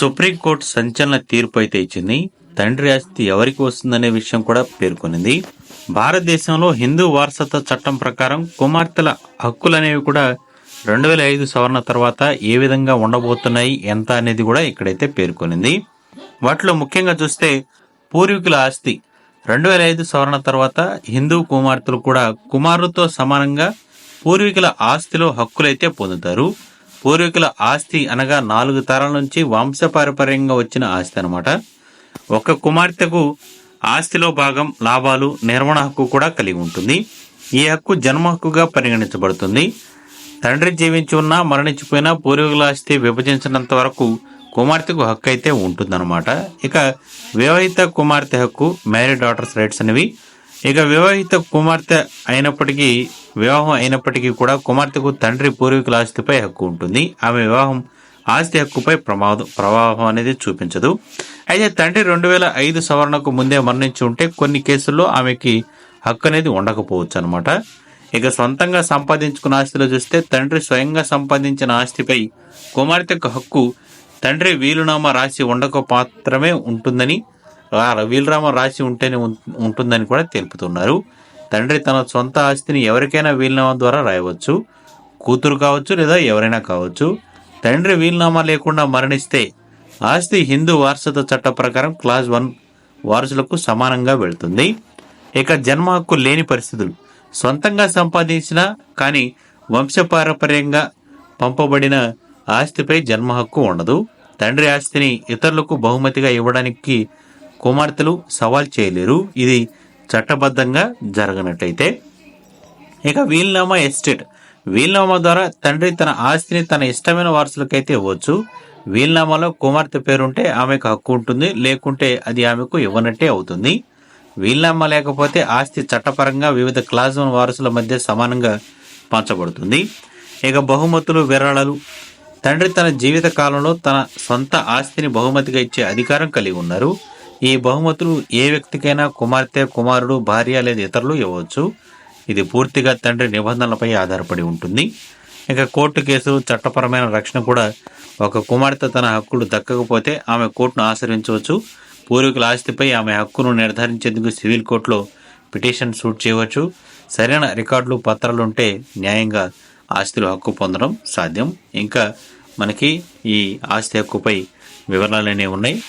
Supreme court సంచలన తీర్పు అయితే ఇచ్చింది. తండ్రి ఆస్తి ఎవరికి వస్తుందనే విషయం కూడా పేర్కొనింది. భారతదేశంలో హిందూ వారసత్వ చట్టం ప్రకారం కుమార్తెల హక్కులనేవి కూడా రెండు వేల ఐదు సవరణ తర్వాత ఏ విధంగా ఉండబోతున్నాయి ఎంత అనేది కూడా ఇక్కడైతే పేర్కొనింది. వాటిలో ముఖ్యంగా చూస్తే పూర్వీకుల ఆస్తి రెండు వేల ఐదు సవరణ తర్వాత హిందూ కుమార్తెలు కూడా కుమారులతో సమానంగా పూర్వీకుల ఆస్తిలో హక్కులైతే పొందుతారు. పూర్వీకుల ఆస్తి అనగా నాలుగు తరాల నుంచి వంశపారపర్యంగా వచ్చిన ఆస్తి అనమాట ఒక కుమార్తెకు ఆస్తిలో భాగం లాభాలు నిర్వహణ హక్కు కూడా కలిగి ఉంటుంది. ఈ హక్కు జన్మ హక్కుగా పరిగణించబడుతుంది. తండ్రి జీవించి ఉన్నా మరణించిపోయినా పూర్వీకుల ఆస్తి విభజించినంత వరకు కుమార్తెకు హక్కు అయితే ఉంటుందన్నమాట. ఇక వివాహిత కుమార్తె హక్కు మ్యారీడ్ డాటర్స్ రైట్స్ అనేవి ఇక వివాహిత కుమార్తె అయినప్పటికీ వివాహం అయినప్పటికీ కూడా కుమార్తెకు తండ్రి పూర్వీకుల ఆస్తిపై హక్కు ఉంటుంది. ఆమె వివాహం ఆస్తి హక్కుపై ప్రమాదం ప్రభావం అనేది చూపించదు. అయితే తండ్రి రెండు వేల ఐదు సవరణకు ముందే మరణించి ఉంటే కొన్ని కేసుల్లో ఆమెకి హక్కు అనేది ఉండకపోవచ్చు అనమాట ఇక సొంతంగా సంపాదించుకున్న ఆస్తిలో చూస్తే తండ్రి స్వయంగా సంపాదించిన ఆస్తిపై కుమార్తెకు హక్కు తండ్రి వీలునామా రాసి ఉండక మాత్రమే ఉంటుందని వీలరామం రాసి ఉంటేనే ఉం- ఉంటుందని కూడా తెలుపుతున్నారు. తండ్రి తన సొంత ఆస్తిని ఎవరికైనా వీలునామా ద్వారా రాయవచ్చు. కూతురు కావచ్చు లేదా ఎవరైనా కావచ్చు. తండ్రి వీలునామా లేకుండా మరణిస్తే ఆస్తి హిందూ వారసత్వ చట్ట ప్రకారం క్లాస్ వన్ వారసులకు సమానంగా వెళుతుంది. ఇక జన్మ హక్కు లేని పరిస్థితులు. సొంతంగా సంపాదించిన కానీ వంశపారపర్యంగా పంపబడిన ఆస్తిపై జన్మ హక్కు ఉండదు. తండ్రి ఆస్తిని ఇతరులకు బహుమతిగా ఇవ్వడానికి కుమార్తెలు సవాల్ చేయలేరు. ఇది చట్టబద్ధంగా జరగనట్లయితే ఇక వీల్నామా ఎస్టేట్. వీల్నామా ద్వారా తండ్రి తన ఆస్తిని తన ఇష్టమైన వారసులకైతే ఇవ్వచ్చు. వీల్నామాలో కుమార్తె పేరుంటే ఆమెకు హక్కు ఉంటుంది. లేకుంటే అది ఆమెకు ఇవ్వనట్టే అవుతుంది. వీల్నామా లేకపోతే ఆస్తి చట్టపరంగా వివిధ క్లాస్ వారసుల మధ్య సమానంగా పంచబడుతుంది. ఇక బహుమతులు విరాళాలు. తండ్రి తన జీవిత కాలంలో తన సొంత ఆస్తిని బహుమతిగా ఇచ్చే అధికారం కలిగి ఉన్నారు. ఈ బహుమతులు ఏ వ్యక్తికైనా కుమార్తె కుమారుడు భార్య లేదా ఇతరులు ఇవ్వవచ్చు. ఇది పూర్తిగా తండ్రి నిబంధనలపై ఆధారపడి ఉంటుంది. ఇక కోర్టు కేసు చట్టపరమైన రక్షణ కూడా ఒక కుమార్తె తన హక్కులు దక్కకపోతే ఆమె కోర్టును ఆశ్రయించవచ్చు. పూర్వీకుల ఆస్తిపై ఆమె హక్కును నిర్ధారించేందుకు సివిల్ కోర్టులో పిటిషన్ సూట్ చేయవచ్చు. సరైన రికార్డులు పత్రాలు ఉంటే న్యాయంగా ఆస్తిలో హక్కు పొందడం సాధ్యం. ఇంకా మనకి ఈ ఆస్తి హక్కుపై వివరాలు అనేవి ఉన్నాయి.